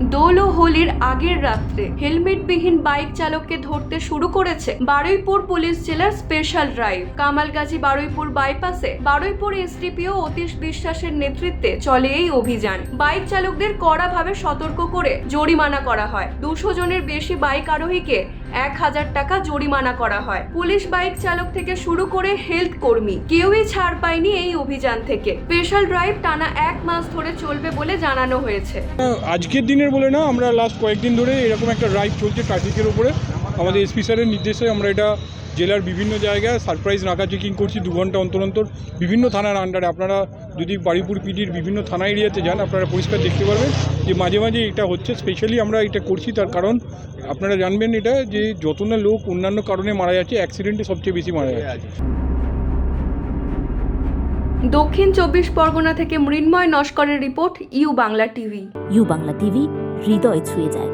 দোল ও হোলির আগের রাত্রে হেলমেটবিহীন বাইক চালককে ধরতে শুরু করেছে বারুইপুর পুলিশ জেলার স্পেশাল ড্রাইভ। কামালগাজী বারুইপুর বাইপাসে বারুইপুর এসডিপিও অতীশ বিশ্বাসের নেতৃত্বে চলে এই অভিযান। বাইক চালকদের কড়াভাবে সতর্ক করে জরিমানা করা হয়। দুশো জনের বেশি বাইক আরোহীকে এক হাজার টাকা জরিমানা করা হয়। পুলিশ বাইক চালক থেকে শুরু করে হেলথ কর্মী, কেউই ছাড় পায়নি এই অভিযান থেকে। স্পেশাল ড্রাইভ টানা এক মাস ধরে চলবে বলে জানানো হয়েছে। আজকের দিনের বলে না, আমরা লাস্ট কয়েকদিন ধরে এরকম একটা ড্রাইভ চলছে ট্রাফিকের উপরে। আমাদের এসপি স্যারের নির্দেশে আমরা এটা জেলার বিভিন্ন জায়গায় সারপ্রাইজ নাকা চেকিং করছি দু ঘণ্টা অন্তর অন্তর। বিভিন্ন থানার আন্ডারে আপনারা যদি বাড়িপুর পিডির বিভিন্ন থানা এরিয়াতে যান আপনারা পরিষ্কার দেখতে পারবেন যে মাঝে মাঝে এটা হচ্ছে। স্পেশালি আমরা এটা করছি তার কারণ আপনারা জানবেন এটা যে যত না লোক অন্যান্য কারণে মারা যাচ্ছে অ্যাক্সিডেন্টে সবচেয়ে বেশি মারা যাচ্ছে। দক্ষিণ চব্বিশ পরগনা থেকে Mrinmoy নস্করের report U Bangla TV. U Bangla TV হৃদয় ছুঁয়ে যায়।